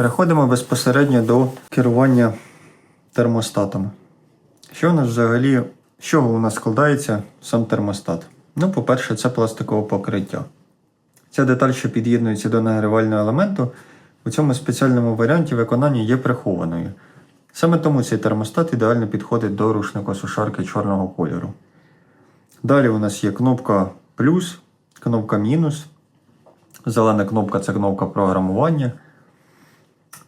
Переходимо безпосередньо до керування термостатом. Що у нас взагалі, з чого у нас складається сам термостат? Ну, по-перше, це пластикове покриття. Ця деталь, що під'єднується до нагрівального елементу, у цьому спеціальному варіанті виконання є прихованою. Саме тому цей термостат ідеально підходить до рушникосушарки чорного кольору. Далі у нас є кнопка плюс, кнопка мінус. Зелена кнопка це кнопка програмування.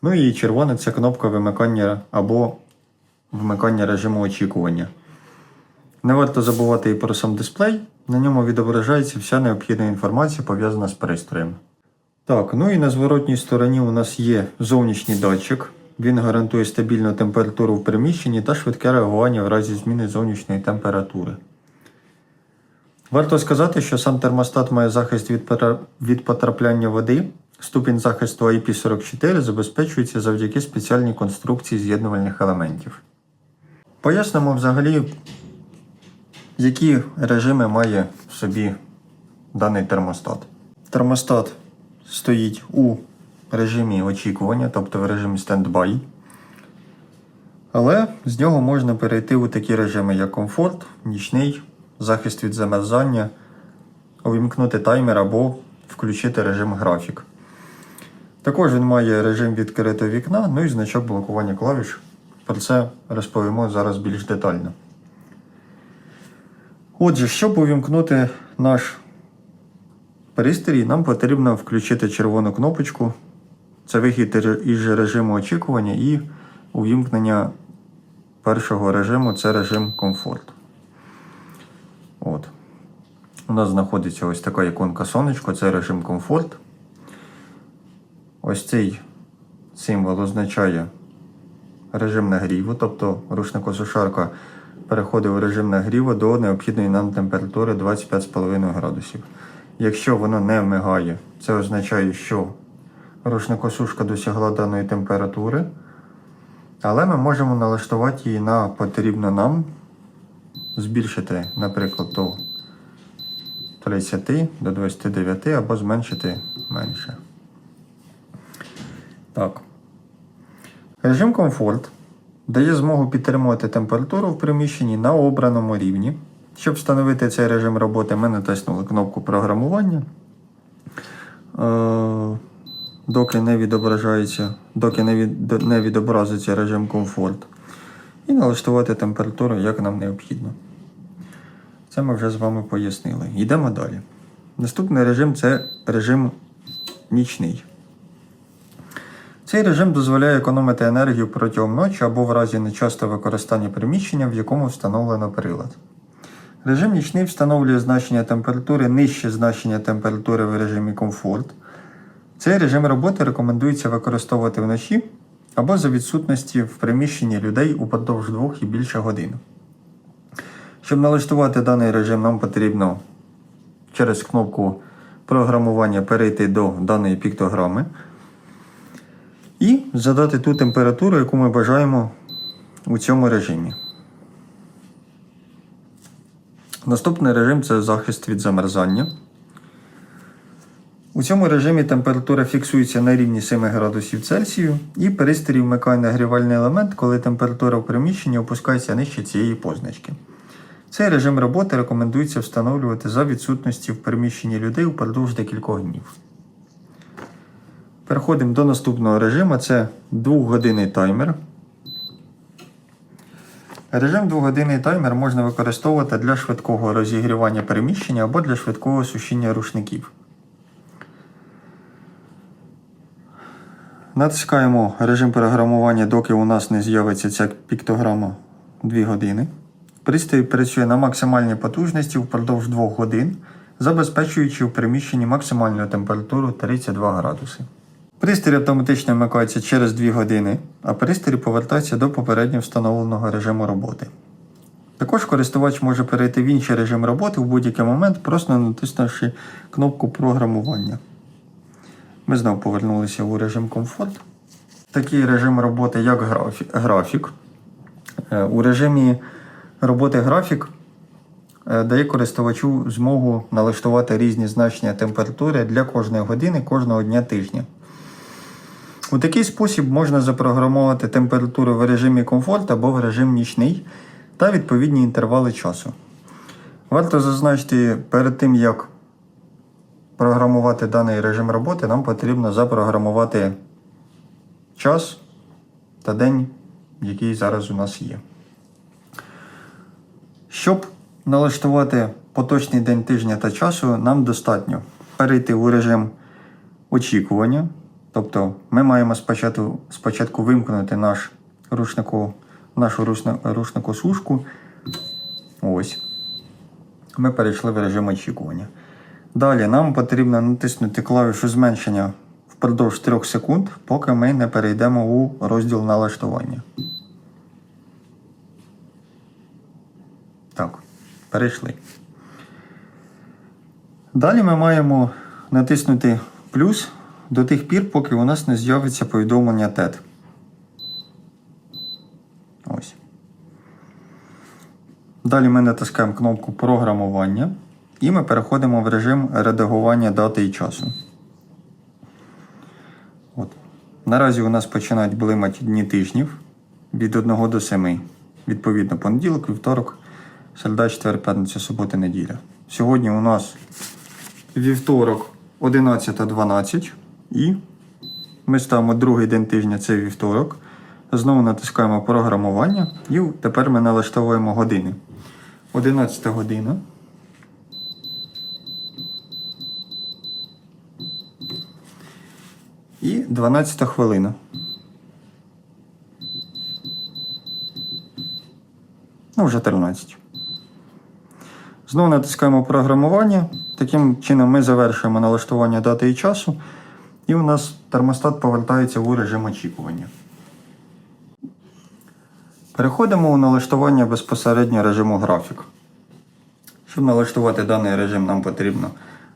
Ну і червона це кнопка вимикання або вмикання режиму очікування. Не варто забувати і про сам дисплей. На ньому відображається вся необхідна інформація, пов'язана з пристроєм. Так, ну і на зворотній стороні у нас є зовнішній датчик. Він гарантує стабільну температуру в приміщенні та швидке реагування в разі зміни зовнішньої температури. Варто сказати, що сам термостат має захист від потрапляння води. Ступінь захисту IP44 забезпечується завдяки спеціальній конструкції з'єднувальних елементів. Пояснимо взагалі, які режими має в собі даний термостат. Термостат стоїть у режимі очікування, тобто в режимі стендбай. Але з нього можна перейти у такі режими, як комфорт, нічний, захист від замерзання, увімкнути таймер або включити режим графік. Також він має режим відкритого вікна, ну і значок блокування клавіш. Про це розповімо зараз більш детально. Отже, щоб увімкнути наш пристрій, нам потрібно включити червону кнопочку. Це вихід із режиму очікування і увімкнення першого режиму це режим комфорт. От. У нас знаходиться ось така іконка сонечко, це режим комфорт. Ось цей символ означає режим нагріву, тобто рушникосушарка переходить у режим нагріву до необхідної нам температури 25,5 градусів. Якщо воно не вмигає, це означає, що рушникосушка досягла даної температури, але ми можемо налаштувати її на потрібно нам, збільшити, наприклад, до 30 до 29 або зменшити менше. Так. Режим комфорт дає змогу підтримувати температуру в приміщенні на обраному рівні. Щоб встановити цей режим роботи, ми натиснули кнопку програмування. Е, доки не відображається, доки не, від, не відобразиться режим комфорт. І налаштувати температуру, як нам необхідно. Це ми вже з вами пояснили. Йдемо далі. Наступний режим це режим нічний. Цей режим дозволяє економити енергію протягом ночі або в разі нечастого використання приміщення, в якому встановлено прилад. Режим нічний встановлює значення температури нижче значення температури в режимі комфорт. Цей режим роботи рекомендується використовувати вночі або за відсутності в приміщенні людей упродовж двох і більше годин. Щоб налаштувати даний режим, нам потрібно через кнопку програмування перейти до даної піктограми і задати ту температуру, яку ми бажаємо у цьому режимі. Наступний режим це захист від замерзання. У цьому режимі температура фіксується на рівні 7 градусів Цельсію і пристрій вмикає нагрівальний елемент, коли температура в приміщенні опускається нижче цієї позначки. Цей режим роботи рекомендується встановлювати за відсутності в приміщенні людей упродовж декількох днів. Переходимо до наступного режиму це 2-годинний таймер. Режим 2-годинний таймер можна використовувати для швидкого розігрівання переміщення або для швидкого сушіння рушників. Натискаємо режим програмування, доки у нас не з'явиться ця піктограма 2 години. Пристрій працює на максимальній потужності впродовж 2 годин, забезпечуючи в приміщенні максимальну температуру 32 градуси. Пристрій автоматично вмикається через 2 години, а пристрій повертається до попередньо встановленого режиму роботи. Також користувач може перейти в інший режим роботи в будь-який момент, просто натиснувши кнопку програмування. Ми знову повернулися у режим комфорт. Такий режим роботи, як графік. Е, У режимі роботи графік е, дає користувачу змогу налаштувати різні значення температури для кожної години, кожного дня тижня. У такий спосіб можна запрограмувати температуру в режимі комфорт або в режим нічний та відповідні інтервали часу. Варто зазначити, перед тим як програмувати даний режим роботи, нам потрібно запрограмувати час та день, який зараз у нас є. Щоб налаштувати поточний день тижня та часу, нам достатньо перейти у режим очікування. Тобто ми маємо спочатку, спочатку вимкнути наш рушнику, нашу рушнику сушку. Ось. Ми перейшли в режим очікування. Далі нам потрібно натиснути клавішу зменшення впродовж 3 секунд, поки ми не перейдемо у розділ налаштування. Так, перейшли. Далі ми маємо натиснути плюс до тих пір, поки у нас не з'явиться повідомлення TED. Ось. Далі ми натискаємо кнопку програмування і ми переходимо в режим редагування дати і часу. От. Наразі у нас починають блимати дні тижнів від 1 до 7. Відповідно, понеділок, вівторок, середа, четвер, п'ятниця, субота, неділя. Сьогодні у нас вівторок 11.12 і ми ставимо другий день тижня, це вівторок. Знову натискаємо програмування і тепер ми налаштовуємо години. 11 година. І 12 хвилина. Ну, вже 13. Знову натискаємо програмування. Таким чином ми завершуємо налаштування дати і часу. І у нас термостат повертається у режим очікування. Переходимо у налаштування безпосередньо режиму графік. Щоб налаштувати даний режим, нам потрібно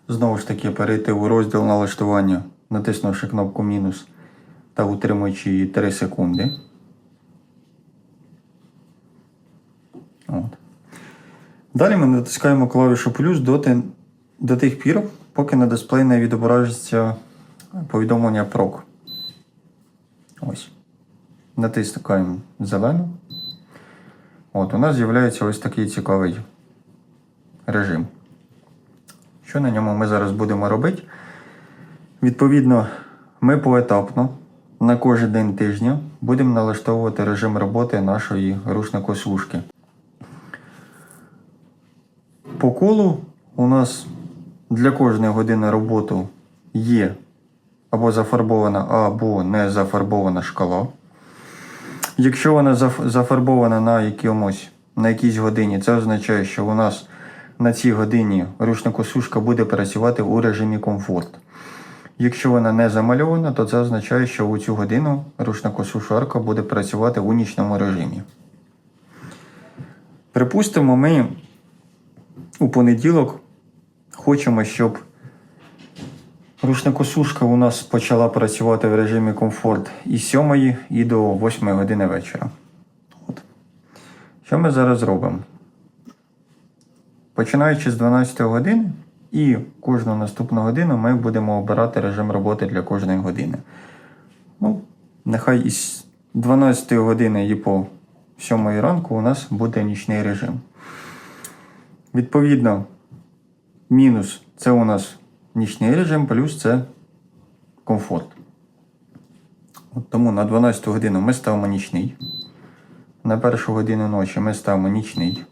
знову ж таки перейти у розділ налаштування, натиснувши кнопку мінус та утримуючи її 3 секунди. От. Далі ми натискаємо клавішу плюс доти, до тих пір, поки на дисплеї не відображиться повідомлення PROC. Ось. Натискаємо зелену. От, у нас з'являється ось такий цікавий режим. Що на ньому ми зараз будемо робити? Відповідно, ми поетапно на кожен день тижня будемо налаштовувати режим роботи нашої рушникослужки. По колу у нас для кожної години роботи є або зафарбована, або не зафарбована шкала. Якщо вона зафарбована на якомусь, на якійсь годині, це означає, що у нас на цій годині рушникосушка буде працювати у режимі комфорт. Якщо вона не замальована, то це означає, що у цю годину рушникосушарка буде працювати у нічному режимі. Припустимо, ми у понеділок хочемо, щоб рушникосушка у нас почала працювати в режимі комфорт із 7 і до 8 години вечора. От. Що ми зараз робимо? Починаючи з 12 години і кожну наступну годину ми будемо обирати режим роботи для кожної години. Ну, нехай із 12 години і по 7 ранку у нас буде нічний режим. Відповідно, мінус це у нас нічний режим, плюс це комфорт. От тому на 12 годину ми ставимо нічний. На першу годину ночі ми ставимо нічний.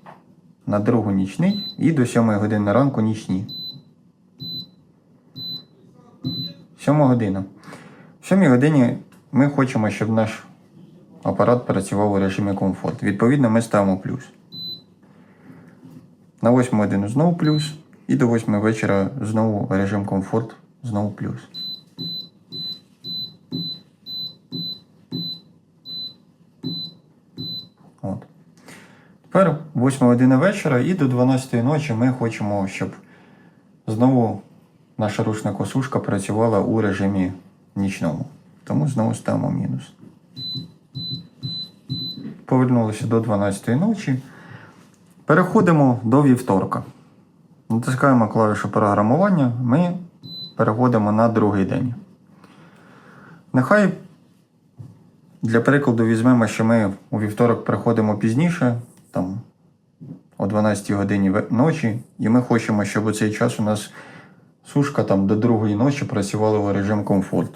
На другу нічний і до 7 години ранку нічні. 7 година. В 7 годині ми хочемо, щоб наш апарат працював у режимі комфорт. Відповідно, ми ставимо плюс. На 8 годину знову плюс. І до 8 вечора знову режим комфорт, знову плюс. От. Тепер 8 година вечора і до 12 ночі ми хочемо, щоб знову наша ручна косушка працювала у режимі нічному. Тому знову ставимо мінус. Повернулися до 12 ночі. Переходимо до вівторка. Натискаємо клавішу програмування, ми переходимо на другий день. Нехай Для прикладу, візьмемо, що ми у вівторок приходимо пізніше, там о 12 годині ночі, і ми хочемо, щоб у цей час у нас сушка там до другої ночі працювала у режим комфорт.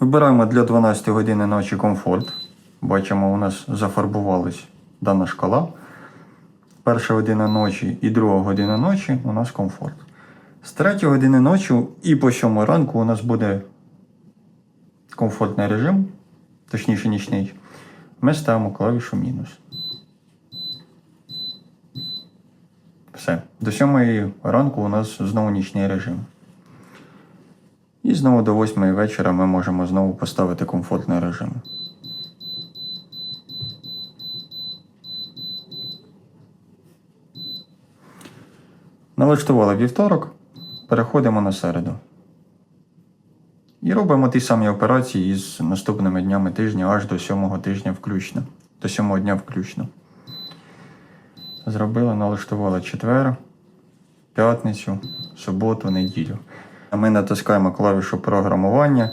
Вибираємо для 12 години ночі комфорт. Бачимо, у нас зафарбувалась дана шкала. Перша година ночі і друга година ночі у нас комфорт. З 3 години ночі і по 7 ранку у нас буде комфортний режим, точніше нічний. Ми ставимо клавішу мінус. Все. До 7 ранку у нас знову нічний режим. І знову до 8 вечора ми можемо знову поставити комфортний режим. Налаштували вівторок, переходимо на середу. І робимо ті самі операції із наступними днями тижня аж до сьомого тижня включно. До сьомого дня включно. Зробили, налаштували четвер, п'ятницю, суботу, неділю. Ми натискаємо клавішу програмування.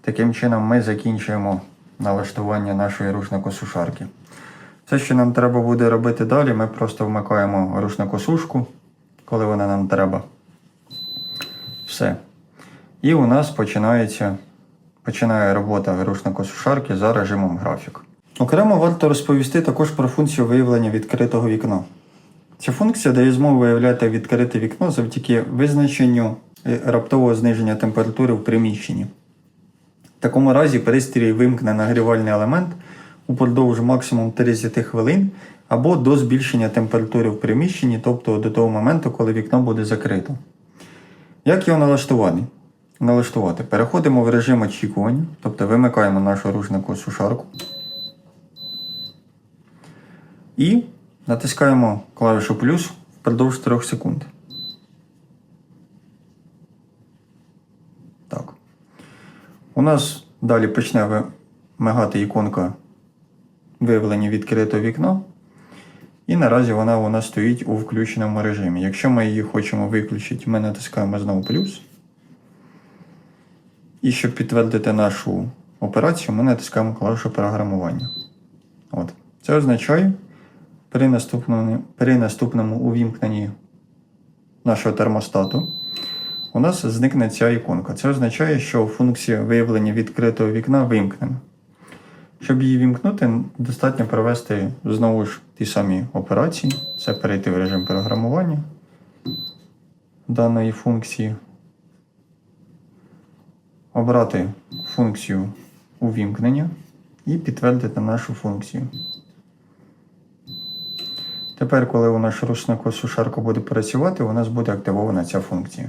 Таким чином ми закінчуємо налаштування нашої рушникосушарки. Все, що нам треба буде робити далі, ми просто вмикаємо рушникосушку, коли вона нам треба. Все. І у нас починається, починає робота рушникосушарки за режимом графік. Окремо варто розповісти також про функцію виявлення відкритого вікна. Ця функція дає змогу виявляти відкрите вікно завдяки визначенню е, раптового зниження температури в приміщенні. В такому разі пристрій вимкне нагрівальний елемент упродовж максимум 30 хвилин або до збільшення температури в приміщенні, тобто до того моменту, коли вікно буде закрито. Як його налаштувати? налаштувати? Переходимо в режим очікування, тобто вимикаємо нашу рушнику сушарку. І натискаємо клавішу плюс впродовж 3 секунд. Так. У нас далі почне мигати іконка виявлення відкритого вікна. І наразі вона у нас стоїть у включеному режимі. Якщо ми її хочемо виключити, ми натискаємо знову плюс. І щоб підтвердити нашу операцію, ми натискаємо клавішу програмування. От. Це означає, при наступному, при наступному увімкненні нашого термостату у нас зникне ця іконка. Це означає, що функція виявлення відкритого вікна вимкнена. Щоб її вімкнути, достатньо провести знову ж ті самі операції. Це перейти в режим програмування даної функції, обрати функцію увімкнення і підтвердити нашу функцію. Тепер, коли у наш рушник сушарка буде працювати, у нас буде активована ця функція.